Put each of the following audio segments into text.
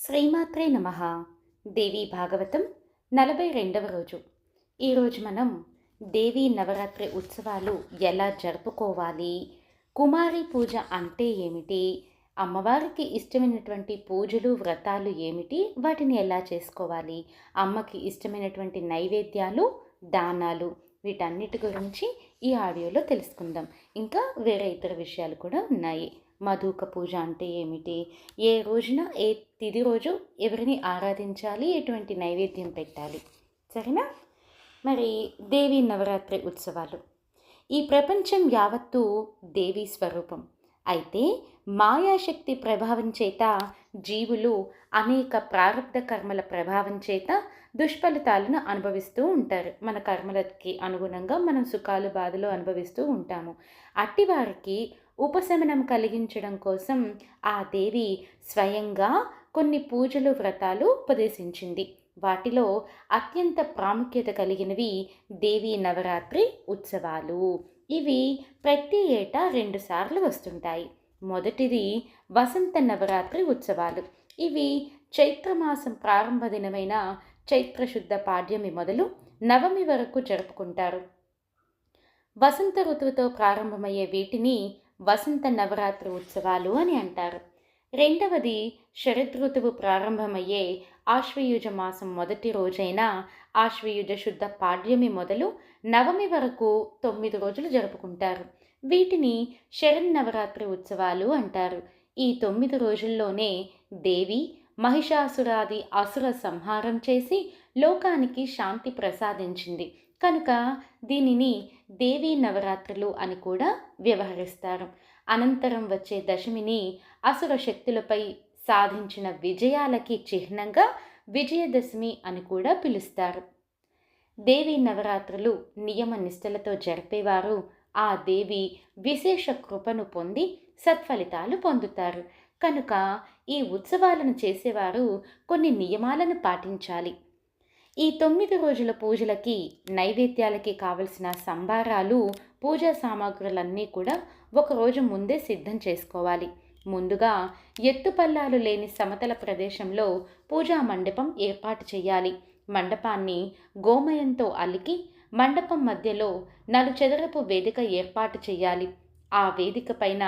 శ్రీమాత్రే నమ. దేవీ భాగవతం నలభై రెండవ రోజు. ఈరోజు మనం దేవీ నవరాత్రి ఉత్సవాలు ఎలా జరుపుకోవాలి కుమారి పూజ అంటే ఏమిటి అమ్మవారికి ఇష్టమైనటువంటి పూజలు వ్రతాలు ఏమిటి వాటిని ఎలా చేసుకోవాలి అమ్మకి ఇష్టమైనటువంటి నైవేద్యాలు దానాలు వీటన్నిటి గురించి ఈ ఆడియోలో తెలుసుకుందాం. ఇంకా వేరే ఇతర విషయాలు కూడా ఉన్నాయి. మధుక పూజ అంటే ఏమిటి? ఏ రోజున ఏ తిది రోజు ఎవరిని ఆరాధించాలి? ఎటువంటి నైవేద్యం పెట్టాలి? సరేనా? మరి దేవి నవరాత్రి ఉత్సవాలు. ఈ ప్రపంచం యావత్తు దేవి స్వరూపం. అయితే మాయాశక్తి ప్రభావం చేత జీవులు అనేక ప్రారంధ కర్మల ప్రభావం చేత దుష్ఫలితాలను అనుభవిస్తూ ఉంటారు. మన కర్మలకి అనుగుణంగా మనం సుఖాలు బాధలు అనుభవిస్తూ ఉంటాము. అట్టి వారికి ఉపశమనం కలిగించడం కోసం ఆ దేవి స్వయంగా కొన్ని పూజలు వ్రతాలు ఉపదేశించింది. వాటిలో అత్యంత ప్రాముఖ్యత కలిగినవి దేవీ నవరాత్రి ఉత్సవాలు. ఇవి ప్రతి ఏటా రెండుసార్లు వస్తుంటాయి. మొదటిది వసంత నవరాత్రి ఉత్సవాలు. ఇవి చైత్రమాసం ప్రారంభ దినమైన చైత్రశుద్ధ పాడ్యమి మొదలు నవమి వరకు జరుపుకుంటారు. వసంత ఋతువుతో ప్రారంభమయ్యే వీటిని వసంత నవరాత్రి ఉత్సవాలు అని అంటారు. రెండవది శరదృతువు ప్రారంభమయ్యే ఆశ్వయుజ మాసం మొదటి రోజైన ఆశ్వయుజ శుద్ధ పాడ్యమి మొదలు నవమి వరకు తొమ్మిది రోజులు జరుపుకుంటారు. వీటిని శరన్నవరాత్రి ఉత్సవాలు అంటారు. ఈ తొమ్మిది రోజుల్లోనే దేవి మహిషాసురాది అసుర సంహారం చేసి లోకానికి శాంతి ప్రసాదించింది. కనుక దీనిని దేవీ నవరాత్రులు అని కూడా వ్యవహరిస్తారు. అనంతరం వచ్చే దశమిని అసుర శక్తులపై సాధించిన విజయాలకి చిహ్నంగా విజయదశమి అని కూడా పిలుస్తారు. దేవీ నవరాత్రులు నియమ నిష్టలతో జరిపేవారు ఆ దేవి విశేష కృపను పొంది సత్ఫలితాలు పొందుతారు. కనుక ఈ ఉత్సవాలను చేసేవారు కొన్ని నియమాలను పాటించాలి. ఈ తొమ్మిది రోజుల పూజలకి నైవేద్యాలకి కావలసిన సంబారాలు పూజా సామాగ్రులన్నీ కూడా ఒకరోజు ముందే సిద్ధం చేసుకోవాలి. ముందుగా ఎత్తుపల్లాలు లేని సమతల ప్రదేశంలో పూజా మండపం ఏర్పాటు చేయాలి. మండపాన్ని గోమయంతో అలికి మండపం మధ్యలో నలుచదరపు వేదిక ఏర్పాటు చేయాలి. ఆ వేదిక పైన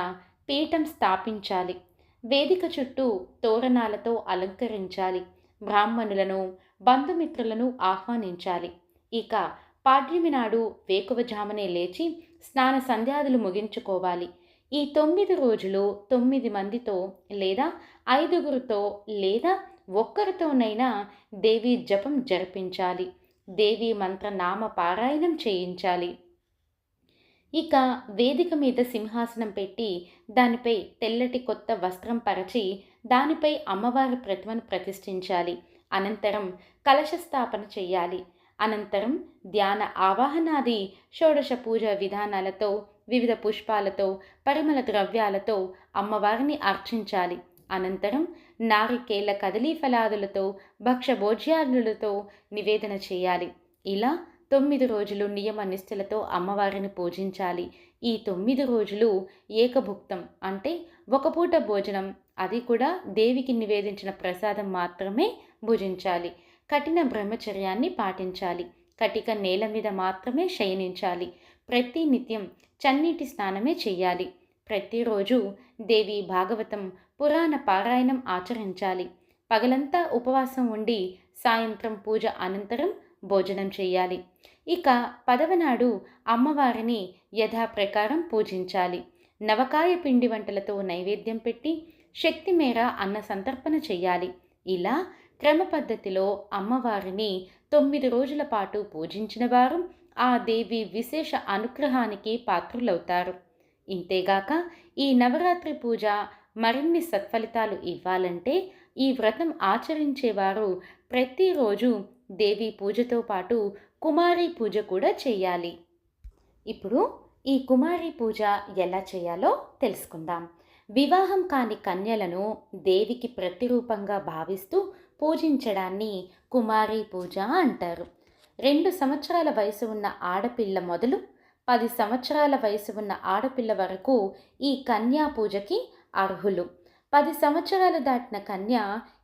పీఠం స్థాపించాలి. వేదిక చుట్టూ తోరణాలతో అలంకరించాలి. బ్రాహ్మణులను బంధుమిత్రులను ఆహ్వానించాలి. ఇక పాడ్యమి నాడు వేకువజామునే లేచి స్నాన సంధ్యాదులు ముగించుకోవాలి. ఈ తొమ్మిది రోజులు తొమ్మిది మందితో లేదా ఐదుగురితో లేదా ఒక్కరితోనైనా దేవీ జపం జరిపించాలి. దేవీ మంత్ర నామ పారాయణం చేయించాలి. ఇక వేదిక మీద సింహాసనం పెట్టి దానిపై తెల్లటి కొత్త వస్త్రం పరచి దానిపై అమ్మవారి ప్రతిమను ప్రతిష్ఠించాలి. అనంతరం కలశ స్థాపన చేయాలి అనంతరం ధ్యాన ఆవాహనాది షోడశ పూజ విధానాలతో వివిధ పుష్పాలతో పరిమళ ద్రవ్యాలతో అమ్మవారిని అర్చించాలి. అనంతరం నారికేల కదలీ ఫలాదులతో భక్షభోజ్యాదులతో నివేదన చేయాలి ఇలా తొమ్మిది రోజులు నియమ నిష్ఠలతో అమ్మవారిని పూజించాలి. ఈ తొమ్మిది రోజులు ఏకభుక్తం అంటే ఒక పూట భోజనం. అది కూడా దేవికి నివేదించిన ప్రసాదం మాత్రమే భుజించాలి. కఠిన బ్రహ్మచర్యాన్ని పాటించాలి. కటిక నేల మీద మాత్రమే శయనించాలి. ప్రతి నిత్యం చన్నీటి స్నానమే చెయ్యాలి. ప్రతిరోజు దేవి భాగవతం పురాణ పారాయణం ఆచరించాలి. పగలంతా ఉపవాసం ఉండి సాయంత్రం పూజ అనంతరం భోజనం చేయాలి ఇక పదవ నాడు అమ్మవారిని యథాప్రకారం పూజించాలి. నవకాయ పిండి వంటలతో నైవేద్యం పెట్టి శక్తి మేర అన్న సంతర్పణ చేయాలి ఇలా క్రమ పద్ధతిలో అమ్మవారిని తొమ్మిది రోజుల పాటు పూజించిన వారు ఆ దేవి విశేష అనుగ్రహానికి పాత్రులవుతారు. ఇంతేగాక ఈ నవరాత్రి పూజ మరిన్ని సత్ఫలితాలు ఇవ్వాలంటే ఈ వ్రతం ఆచరించేవారు ప్రతిరోజు దేవి పూజతో పాటు కుమారి పూజ కూడా చేయాలి. ఇప్పుడు ఈ కుమారి పూజ ఎలా చేయాలో తెలుసుకుందాం. వివాహం కాని కన్యలను దేవికి ప్రతిరూపంగా భావిస్తూ పూజించడాన్ని కుమారి పూజ అంటారు. రెండు సంవత్సరాల వయసు ఉన్న ఆడపిల్ల మొదలు పది సంవత్సరాల వయసు ఉన్న ఆడపిల్ల వరకు ఈ కన్యా పూజకి అర్హులు. పది సంవత్సరాలు దాటిన కన్య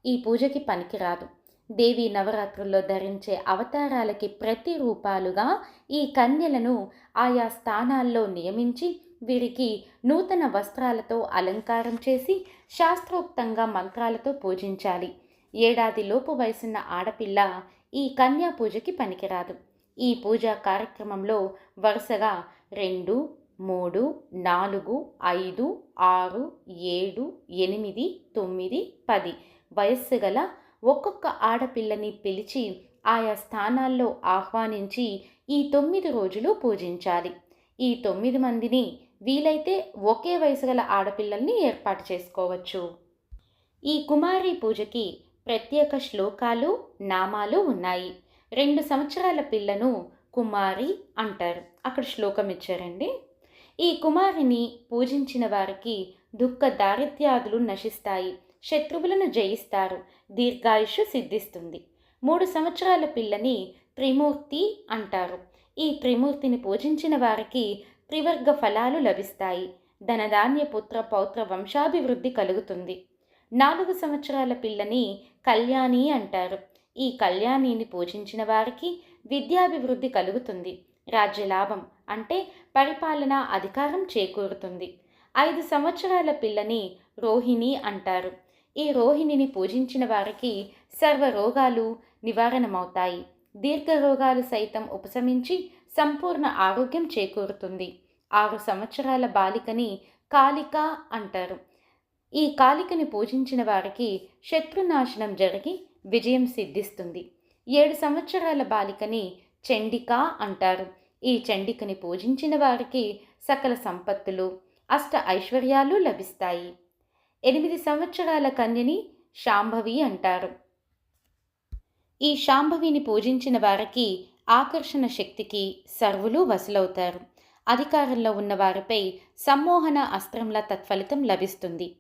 ఈ పూజకి పనికిరాదు. దేవి నవరాత్రుల్లో ధరించే అవతారాలకి ప్రతి రూపాలుగా ఈ కన్యలను ఆయా స్థానాల్లో నియమించి వీరికి నూతన వస్త్రాలతో అలంకారం చేసి శాస్త్రోక్తంగా మంత్రాలతో పూజించాలి. ఏడాది లోపు వయసున్న ఆడపిల్ల ఈ కన్యా పూజకి పనికిరాదు. ఈ పూజా కార్యక్రమంలో వరుసగా రెండు మూడు నాలుగు ఐదు ఆరు ఏడు ఎనిమిది తొమ్మిది పది వయస్సు గల ఒక్కొక్క ఆడపిల్లని పిలిచి ఆయా స్థానాల్లో ఆహ్వానించి ఈ తొమ్మిది రోజులు పూజించాలి. ఈ తొమ్మిది మందిని వీలైతే ఒకే వయసు గల ఆడపిల్లల్ని ఏర్పాటు చేసుకోవచ్చు. ఈ కుమారి పూజకి ప్రత్యేక శ్లోకాలు నామాలు ఉన్నాయి. రెండు సంవత్సరాల పిల్లను కుమారి అంటారు. అక్కడ శ్లోకం ఇచ్చారండి. ఈ కుమారిని పూజించిన వారికి దుఃఖ దారిద్ర్యాదులు నశిస్తాయి. శత్రువులను జయిస్తారు. దీర్ఘాయుషు సిద్ధిస్తుంది. మూడు సంవత్సరాల పిల్లని త్రిమూర్తి అంటారు. ఈ త్రిమూర్తిని పూజించిన వారికి త్రివర్గ ఫలాలు లభిస్తాయి. ధనధాన్య పుత్ర పౌత్ర వంశాభివృద్ధి కలుగుతుంది. నాలుగు సంవత్సరాల పిల్లని కళ్యాణి అంటారు. ఈ కళ్యాణిని పూజించిన వారికి విద్యాభివృద్ధి కలుగుతుంది. రాజ్యలాభం అంటే పరిపాలన అధికారం చేకూరుతుంది. ఐదు సంవత్సరాల పిల్లని రోహిణి అంటారు. ఈ రోహిణిని పూజించిన వారికి సర్వ రోగాలు నివారణమవుతాయి. దీర్ఘ రోగాలు సైతం ఉపశమించి సంపూర్ణ ఆరోగ్యం చేకూరుతుంది. ఆరు సంవత్సరాల బాలికని కాళిక అంటారు. ఈ కాళికని పూజించిన వారికి శత్రునాశనం జరిగి విజయం సిద్ధిస్తుంది. ఏడు సంవత్సరాల బాలికని చండిక అంటారు. ఈ చండికని పూజించిన వారికి సకల సంపత్తులు అష్ట ఐశ్వర్యాలు లభిస్తాయి. ఎనిమిది సంవత్సరాల కన్యని శాంభవి అంటారు. ఈ శాంభవిని పూజించిన వారికి ఆకర్షణ శక్తికి సర్వులు వసలవుతారు. అధికారంలో ఉన్న వారిపై సమ్మోహన అస్త్రంలా తత్ఫలితం లభిస్తుంది.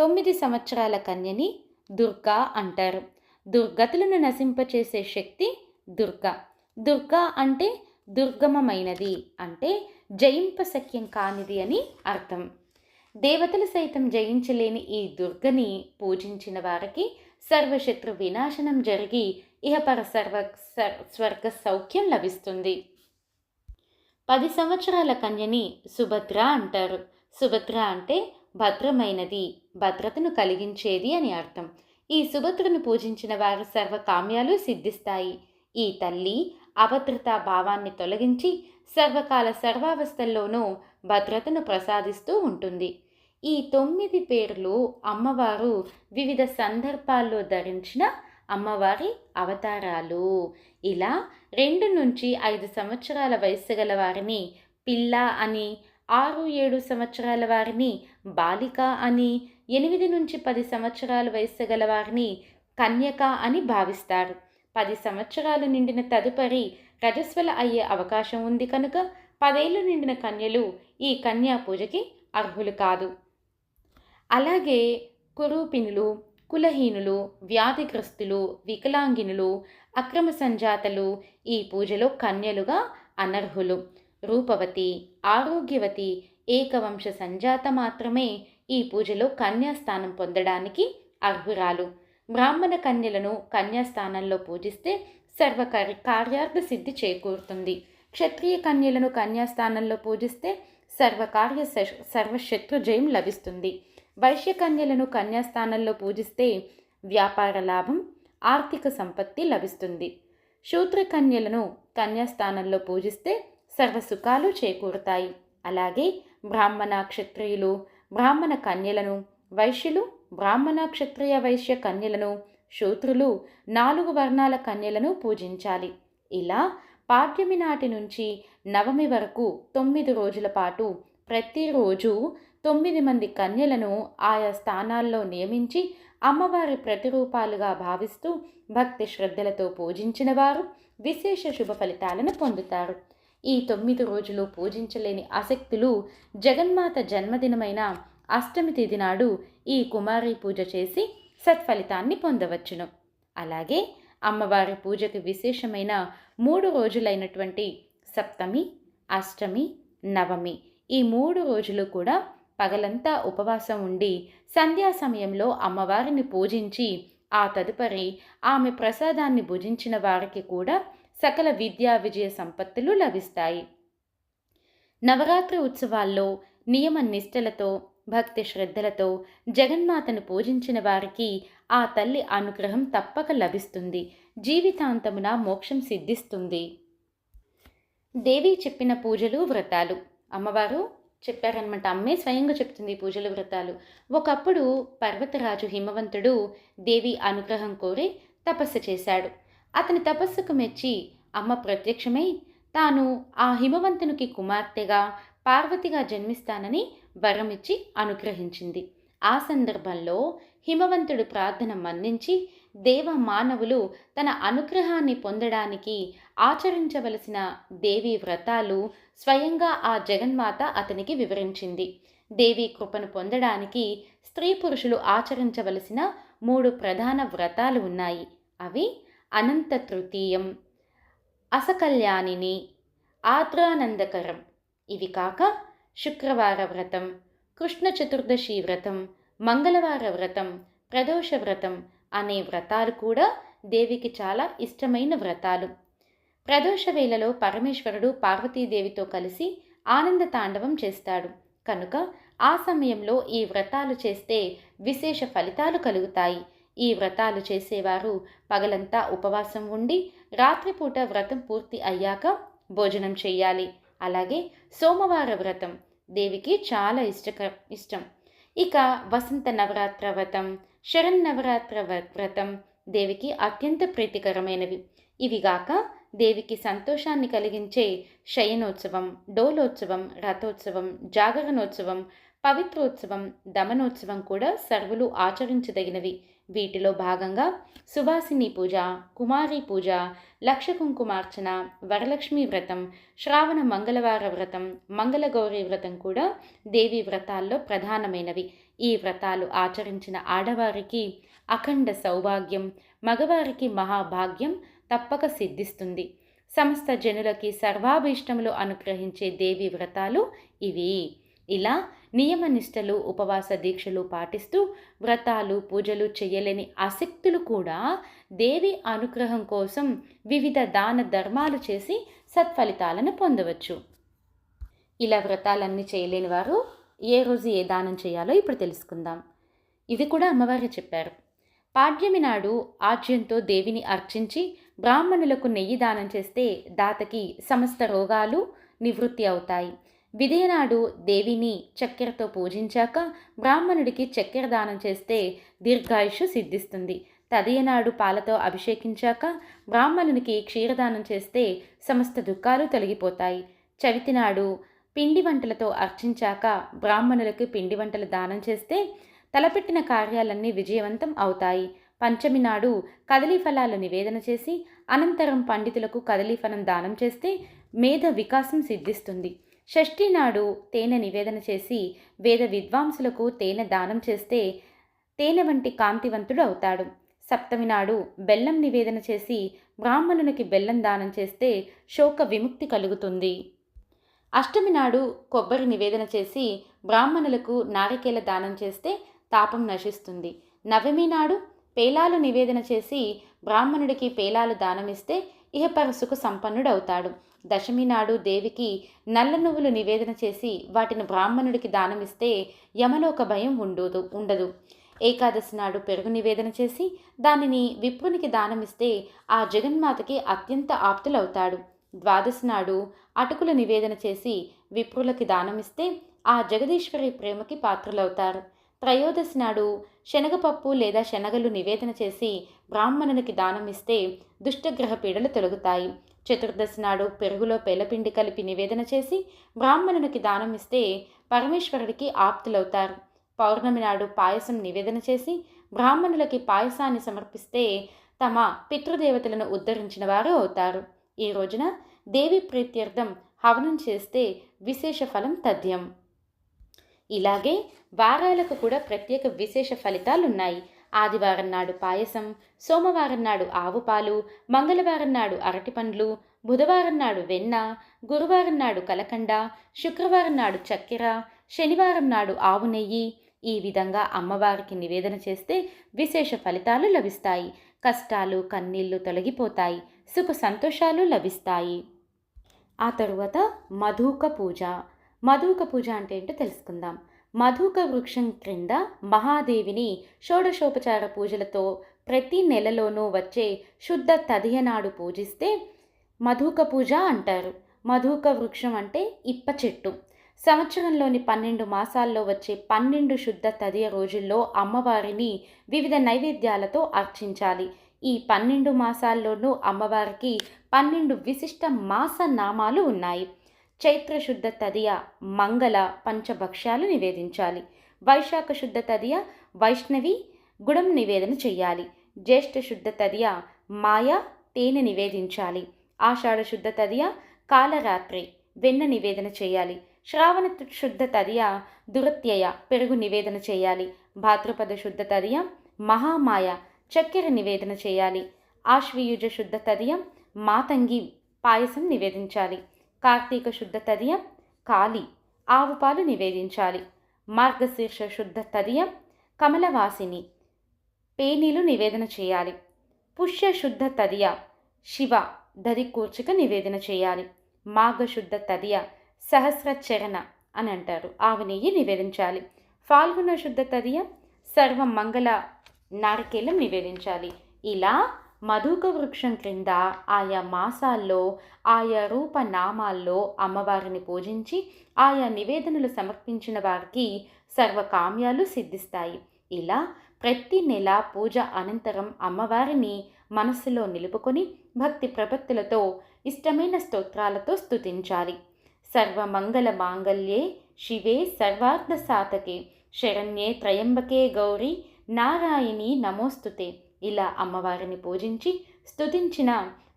తొమ్మిది సంవత్సరాల కన్యని దుర్గా అంటారు. దుర్గతులను నశింపచేసే శక్తి దుర్గా. దుర్గా అంటే దుర్గమమైనది అంటే జయింపశక్యం కానిది అని అర్థం. దేవతలు సైతం జయించలేని ఈ దుర్గని పూజించిన వారికి సర్వశత్రు వినాశనం జరిగి ఇహపర సర్వ స్వర్గ సౌఖ్యం లభిస్తుంది. పది సంవత్సరాల కన్యని సుభద్ర అంటారు. సుభద్ర అంటే భద్రమైనది భద్రతను కలిగించేది అని అర్థం. ఈ సుభద్రను పూజించిన వారు సర్వకామ్యాలు సిద్ధిస్తాయి. ఈ తల్లి అభద్రతా భావాన్ని తొలగించి సర్వకాల సర్వావస్థల్లోనూ భద్రతను ప్రసాదిస్తూ ఉంటుంది. ఈ తొమ్మిది పేర్లు అమ్మవారు వివిధ సందర్భాల్లో ధరించిన అమ్మవారి అవతారాలు. ఇలా రెండు నుంచి ఐదు సంవత్సరాల వయస్సు గల వారిని పిల్ల అని ఆరు ఏడు సంవత్సరాల వారిని బాలిక అని ఎనిమిది నుంచి పది సంవత్సరాల వయస్సు గల వారిని కన్యక అని భావిస్తారు. పది సంవత్సరాలు నిండిన తదుపరి రజస్వల అయ్యే అవకాశం ఉంది కనుక పదేళ్ళు నిండిన కన్యలు ఈ కన్యా పూజకి అర్హులు కాదు. అలాగే కురూపిణులు కులహీనులు వ్యాధిగ్రస్తులు వికలాంగినులు అక్రమ సంజాతలు ఈ పూజలో కన్యలుగా అనర్హులు. రూపవతి ఆరోగ్యవతి ఏకవంశ సంజాత మాత్రమే ఈ పూజలో కన్యాస్థానం పొందడానికి అర్హురాలు. బ్రాహ్మణ కన్యలను కన్యాస్థానంలో పూజిస్తే సర్వ కార్యార్థ సిద్ధి చేకూరుతుంది. క్షత్రియ కన్యలను కన్యాస్థానంలో పూజిస్తే సర్వకార్య సర్వశత్రు జయం లభిస్తుంది. వైశ్య కన్యలను కన్యాస్థానంలో పూజిస్తే వ్యాపార లాభం ఆర్థిక సంపత్తి లభిస్తుంది. శూద్ర కన్యలను కన్యాస్థానంలో పూజిస్తే సర్వసుఖాలు చేకూరుతాయి. అలాగే బ్రాహ్మణ క్షత్రియులు బ్రాహ్మణ కన్యలను వైశ్యులు బ్రాహ్మణ క్షత్రియ వైశ్య కన్యలను శూద్రులు నాలుగు వర్ణాల కన్యలను పూజించాలి. ఇలా పాడ్యమి నాటి నుంచి నవమి వరకు తొమ్మిది రోజుల పాటు ప్రతిరోజు తొమ్మిది మంది కన్యలను ఆయా స్థానాల్లో నియమించి అమ్మవారి ప్రతిరూపాలుగా భావిస్తూ భక్తి శ్రద్ధలతో పూజించిన వారు విశేష శుభ ఫలితాలను పొందుతారు. ఈ తొమ్మిది రోజులు పూజించలేని ఆసక్తులు జగన్మాత జన్మదినమైన అష్టమి తేదీ నాడు ఈ కుమారి పూజ చేసి సత్ఫలితాన్ని పొందవచ్చును. అలాగే అమ్మవారి పూజకు విశేషమైన మూడు రోజులైనటువంటి సప్తమి అష్టమి నవమి ఈ మూడు రోజులు కూడా పగలంతా ఉపవాసం ఉండి సంధ్యా సమయంలో అమ్మవారిని పూజించి ఆ తదుపరి ఆమె ప్రసాదాన్ని భుజించిన వారికి కూడా సకల విద్యా విజయ సంపత్తులు లభిస్తాయి. నవరాత్రి ఉత్సవాల్లో నియమ నిష్టలతో భక్తి శ్రద్ధలతో జగన్మాతను పూజించిన వారికి ఆ తల్లి అనుగ్రహం తప్పక లభిస్తుంది. జీవితాంతమున మోక్షం సిద్ధిస్తుంది. దేవి చెప్పిన పూజలు వ్రతాలు. అమ్మవారు చెప్పారనమాట అమ్మే స్వయంగా చెప్తుంది పూజలు వ్రతాలు. ఒకప్పుడు పర్వతరాజు హిమవంతుడు దేవి అనుగ్రహం కోరి తపస్సు చేశాడు. అతని తపస్సుకు మెచ్చి అమ్మ ప్రత్యక్షమై తాను ఆ హిమవంతునికి కుమార్తెగా పార్వతిగా జన్మిస్తానని వరమిచ్చి అనుగ్రహించింది. ఆ సందర్భంలో హిమవంతుడు ప్రార్థన మన్నించి దేవ మానవులు తన అనుగ్రహాన్ని పొందడానికి ఆచరించవలసిన దేవి వ్రతాలు స్వయంగా ఆ జగన్మాత అతనికి వివరించింది. దేవి కృపను పొందడానికి స్త్రీ పురుషులు ఆచరించవలసిన మూడు ప్రధాన వ్రతాలు ఉన్నాయి. అవి అనంత తృతీయం అసకల్యాణిని ఆద్రానందకరం ఇవి కాక శుక్రవార వ్రతం కృష్ణ చతుర్దశి వ్రతం మంగళవార వ్రతం ప్రదోష వ్రతం అనే వ్రతాలు కూడా దేవికి చాలా ఇష్టమైన వ్రతాలు. ప్రదోష వేళలో పరమేశ్వరుడు పార్వతీదేవితో కలిసి ఆనంద తాండవం చేస్తాడు. కనుక ఆ సమయంలో ఈ వ్రతాలు చేస్తే విశేష ఫలితాలు కలుగుతాయి. ఈ వ్రతాలు చేసేవారు. పగలంతా ఉపవాసం ఉండి రాత్రిపూట వ్రతం పూర్తి అయ్యాక భోజనం చేయాలి. అలాగే సోమవార వ్రతం దేవికి చాలా ఇష్టక ఇష్టం. ఇక వసంత నవరాత్ర వ్రతం శరన్నవరాత్ర వ్రతం దేవికి అత్యంత ప్రీతికరమైనవి. ఇవిగాక దేవికి సంతోషాన్ని కలిగించే శయనోత్సవం డోలోత్సవం రథోత్సవం జాగరణోత్సవం పవిత్రోత్సవం దమనోత్సవం కూడా సర్వులు ఆచరించదగినవి. వీటిలో భాగంగా సువాసిని పూజ కుమారి పూజ లక్ష కుంకుమార్చన వరలక్ష్మి వ్రతం శ్రావణ మంగళవార వ్రతం మంగళగౌరి వ్రతం కూడా దేవి వ్రతాల్లో ప్రధానమైనవి. ఈ వ్రతాలు ఆచరించిన ఆడవారికి అఖండ సౌభాగ్యం మగవారికి మహాభాగ్యం తప్పక సిద్ధిస్తుంది. సమస్త జనులకి సర్వాభీష్టములు అనుగ్రహించే దేవి వ్రతాలు ఇవి. ఇలా నియమ నిష్టలు ఉపవాస దీక్షలు పాటిస్తూ వ్రతాలు పూజలు చేయలేని ఆసక్తులు కూడా దేవి అనుగ్రహం కోసం వివిధ దాన ధర్మాలు చేసి సత్ఫలితాలను పొందవచ్చు. ఇలా వ్రతాలన్నీ చేయలేని వారు ఏ రోజు ఏ దానం చేయాలో ఇప్పుడు తెలుసుకుందాం. ఇది కూడా అమ్మవారే చెప్పారు. పాడ్యమి నాడు ఆజ్యంతో దేవిని అర్చించి బ్రాహ్మణులకు నెయ్యి దానం చేస్తే దాతకి సమస్త రోగాలు నివృత్తి అవుతాయి. విదేనాడు దేవిని చక్కెరతో పూజించాక బ్రాహ్మణుడికి చక్కెర దానం చేస్తే దీర్ఘాయుషు సిద్ధిస్తుంది. తదియనాడు పాలతో అభిషేకించాక బ్రాహ్మణునికి క్షీరదానం చేస్తే సమస్త దుఃఖాలు తొలగిపోతాయి. చవితి నాడు పిండి వంటలతో అర్చించాక బ్రాహ్మణులకు పిండి వంటలు దానం చేస్తే తలపెట్టిన కార్యాలన్నీ విజయవంతం అవుతాయి. పంచమి నాడు కదలీ ఫలాలు నివేదన చేసి అనంతరం పండితులకు కదలీ ఫలం దానం చేస్తే మేధ వికాసం సిద్ధిస్తుంది. షష్ఠి నాడు తేనె నివేదన చేసి వేద విద్వాంసులకు తేనె దానం చేస్తే తేనె వంటి కాంతివంతుడు అవుతాడు. సప్తమి నాడు బెల్లం నివేదన చేసి బ్రాహ్మణునికి బెల్లం దానం చేస్తే శోక విముక్తి కలుగుతుంది. అష్టమి నాడు కొబ్బరి నివేదన చేసి బ్రాహ్మణులకు నారికేల దానం చేస్తే తాపం నశిస్తుంది. నవమి నాడు పేలాలు నివేదన చేసి బ్రాహ్మణుడికి పేలాలు దానమిస్తే ఇహపర సుఖ సంపన్నుడవుతాడు దశమి నాడు దేవికి నల్ల నువ్వులు నివేదన చేసి వాటిని బ్రాహ్మణుడికి దానమిస్తే యమలోక భయం ఉండదు ఉండదు. ఏకాదశి నాడు పెరుగు నివేదన చేసి దానిని విప్రునికి దానమిస్తే ఆ జగన్మాతకి అత్యంత ఆప్తులవుతాడు. ద్వాదశి నాడు అటుకుల నివేదన చేసి విప్రులకి దానమిస్తే ఆ జగదీశ్వరి ప్రేమకి పాత్రులవుతారు. త్రయోదశి నాడు శనగపప్పు లేదా శనగలు నివేదన చేసి బ్రాహ్మణునికి దానమిస్తే దుష్టగ్రహ పీడలు తొలగుతాయి. చతుర్దశి నాడు పెరుగులో పేలపిండి కలిపి నివేదన చేసి బ్రాహ్మణునికి దానమిస్తే పరమేశ్వరుడికి ఆప్తులవుతారు. పౌర్ణమి నాడు పాయసం నివేదన చేసి బ్రాహ్మణులకి పాయసాన్ని సమర్పిస్తే తమ పితృదేవతలను ఉద్ధరించిన వారు అవుతారు. ఈ రోజున దేవి ప్రీత్యర్థం హవనం చేస్తే విశేష ఫలం తథ్యం. ఇలాగే వారాలకు కూడా ప్రత్యేక విశేష ఫలితాలు ఉన్నాయి ఆదివారం నాడు పాయసం సోమవారం నాడు ఆవు పాలు మంగళవారం నాడు అరటిపండ్లు బుధవారం నాడు వెన్న గురువారం నాడు కలకండ శుక్రవారం నాడు చక్కెర శనివారం నాడు ఆవు నెయ్యి. ఈ విధంగా అమ్మవారికి నివేదన చేస్తే విశేష ఫలితాలు లభిస్తాయి. కష్టాలు కన్నీళ్ళు తొలగిపోతాయి. సుఖ సంతోషాలు లభిస్తాయి. ఆ తరువాత మధుక పూజ. మధుక పూజ అంటే ఏంటో తెలుసుకుందాం. మధుక వృక్షం క్రింద మహాదేవిని షోడశోపచార పూజలతో ప్రతి నెలలోనూ వచ్చే శుద్ధ తదియనాడు పూజిస్తే మధుక పూజ అంటారు. మధుక వృక్షం అంటే ఇప్ప చెట్టు. సంవత్సరంలోని పన్నెండు మాసాల్లో వచ్చే పన్నెండు శుద్ధ తదియ రోజుల్లో అమ్మవారిని వివిధ నైవేద్యాలతో అర్చించాలి. ఈ పన్నెండు మాసాల్లోనూ అమ్మవారికి పన్నెండు విశిష్ట మాస నామాలు ఉన్నాయి. చైత్ర శుద్ధ తదియ మంగళ పంచభక్ష్యాలు నివేదించాలి. వైశాఖ శుద్ధ తదియ వైష్ణవి గుడం నివేదన చేయాలి జ్యేష్ఠ శుద్ధ తదియ మాయ తేనె నివేదించాలి. ఆషాఢ శుద్ధ తదియ కాలరాత్రి వెన్న నివేదన చేయాలి శ్రావణ శుద్ధ తదియ దురత్యయ పెరుగు నివేదన చేయాలి భాద్రపద శుద్ధ తదియ మహామాయ చక్కెర నివేదన చేయాలి ఆశ్వయుజ శుద్ధ తదియం మాతంగి పాయసం నివేదించాలి. కార్తీక శుద్ధ తదియం కాళీ ఆవు పాలు నివేదించాలి. మార్గశీర్ష శుద్ధ తదియం కమలవాసిని పేనీలు నివేదన చేయాలి. పుష్య శుద్ధ తదియ శివ దరి కూర్చిక నివేదన చేయాలి. మాఘశుద్ధ తదియ సహస్ర చరణ అని అంటారు. ఆవు నెయ్యి నివేదించాలి. ఫాల్గుణ శుద్ధ తదియ సర్వ మంగళ నారికేలం నివేదించాలి. ఇలా మధుక వృక్షం క్రింద ఆయా మాసాల్లో ఆయా రూప నామాల్లో అమ్మవారిని పూజించి ఆయా నివేదనలు సమర్పించిన వారికి సర్వకామ్యాలు సిద్ధిస్తాయి. ఇలా ప్రతి నెల పూజ అనంతరం అమ్మవారిని మనస్సులో నిలుపుకొని భక్తి ప్రపత్తులతో ఇష్టమైన స్తోత్రాలతో స్తుతించాలి. సర్వమంగళ మాంగళ్యే శివే సర్వార్థ సాతకే శరణ్యే త్రయంబకే గౌరీ. నారాయణి నమోస్తుతే. ఇలా అమ్మవారిని పూజించి స్తుతించిన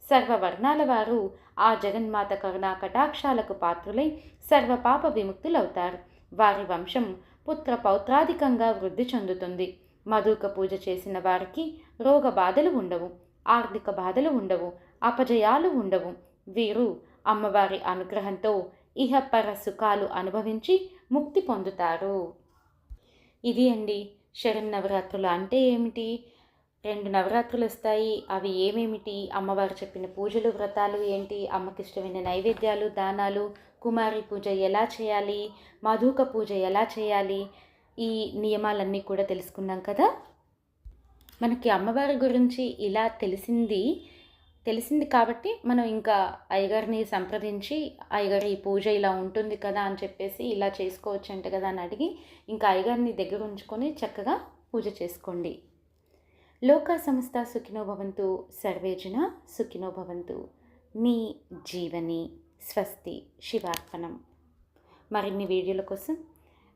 సర్వవర్ణాల వారు ఆ జగన్మాత కరుణా కటాక్షాలకు పాత్రులై సర్వపాప విముక్తులవుతారు. వారి వంశం పుత్ర పౌత్రాధికంగా వృద్ధి చెందుతుంది. మధుక పూజ చేసిన వారికి రోగ బాధలు ఉండవు ఆర్థిక బాధలు ఉండవు అపజయాలు ఉండవు. వీరు అమ్మవారి అనుగ్రహంతో ఇహపర సుఖాలు అనుభవించి ముక్తి పొందుతారు. ఇది అండి శరన్నవరాత్రులు అంటే ఏమిటి? రెండు నవరాత్రులు వస్తాయి అవి ఏమేమిటి? అమ్మవారు చెప్పిన పూజలు వ్రతాలు ఏంటి? అమ్మకి ఇష్టమైన నైవేద్యాలు దానాలు కుమారి పూజ ఎలా చేయాలి? మధుక పూజ ఎలా చేయాలి? ఈ నియమాలన్నీ కూడా తెలుసుకున్నాం కదా? మనకి అమ్మవారి గురించి ఇలా తెలిసింది తెలిసింది కాబట్టి మనం ఇంకా అయ్యగారిని సంప్రదించి అయ్యగారి ఈ పూజ ఇలా ఉంటుంది కదా అని చెప్పేసి ఇలా చేసుకోవచ్చు అంట కదా అని అడిగి ఇంకా అయ్యగారిని దగ్గర ఉంచుకొని చక్కగా పూజ చేసుకోండి. లోకా సంస్థ సుఖినోభవంతు సర్వేజన సుఖినోభవంతు. మీ జీవని స్వస్తి శివార్పణం. మరిన్ని వీడియోల కోసం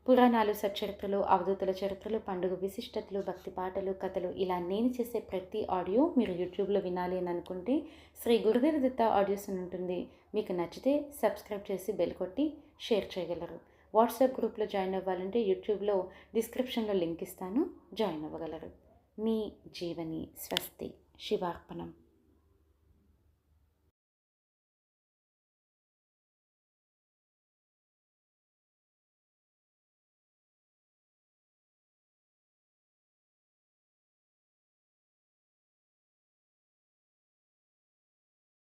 పురాణాలు సచరిత్రలు అవధూతుల చరిత్రలు పండుగ విశిష్టతలు భక్తి పాటలు కథలు ఇలా నేను చేసే ప్రతి ఆడియో మీరు యూట్యూబ్లో వినాలి అని అనుకుంటే శ్రీ గురుదేవ దత్త ఆడియోస్ అని ఉంటుంది. మీకు నచ్చితే సబ్స్క్రైబ్ చేసి బెల్ కొట్టి షేర్ చేయగలరు. వాట్సాప్ గ్రూప్లో జాయిన్ అవ్వాలంటే యూట్యూబ్లో డిస్క్రిప్షన్లో లింక్ ఇస్తాను. జాయిన్ అవ్వగలరు. మీ జీవని స్వస్తి. శివార్పణం.